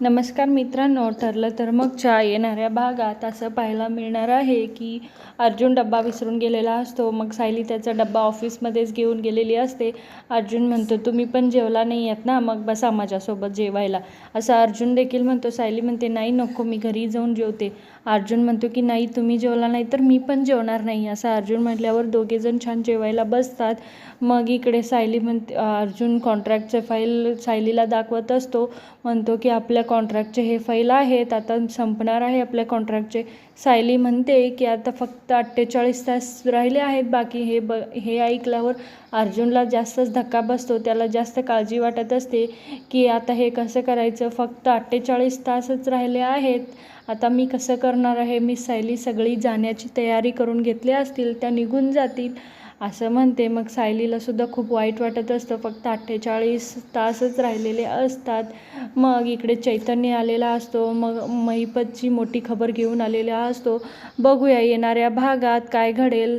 नमस्कार मित्रांनो ठरलं तर मगच्या येणाऱ्या भागात. असं पाहायला मिळणार आहे की अर्जुन डब्बा विसरून गेलेला असतो. मग सायली त्याचा डब्बा ऑफिसमध्येच घेऊन गेलेली असते. अर्जुन म्हणतो तुम्ही पण जेवला नाही आहेत ना? मग बसा माझ्यासोबत जेवायला. असं अर्जुन देखील म्हणतो. सायली म्हणते नाही नको मी घरी जाऊन जेवते. अर्जुन म्हणतो की नाही तुम्ही जेवला नाही तर मी पण जेवणार नाही. असं अर्जुन म्हटल्यावर दोघेजण छान जेवायला बसतात. मग इकडे सायली म्हणते अर्जुन कॉन्ट्रॅक्टचे फाईल सायलीला दाखवत असतो. म्हणतो की आपल्या कॉन्ट्रॅक्टचे हे फाईल आहेत आता संपणार आहे आपल्या कॉन्ट्रॅक्टचे सायली म्हणते की आता फक्त अठ्ठेचाळीस तास राहिले आहेत बाकी हे ब हे ऐकल्यावर अर्जुनला जास्तच धक्का बसतो. त्याला जास्त काळजी वाटत असते की आता हे कसं करायचं? फक्त अठ्ठेचाळीस तासच राहिले आहेत. आता मी कसं करणार आहे? मी सायली सगळी जाण्याची तयारी करून घेतली असतील त्या निघून जातील. असं म्हणते. मग सायलीला सुद्धा खूप वाईट वाटत असतं. फक्त अठ्ठेचाळीस तासच राहिलेले असतात. मग इकडे चैतन्य आलेला असतो. मग महिपतची मोठी खबर घेऊन आलेला असतो. बघूया येणाऱ्या भागात काय घडेल.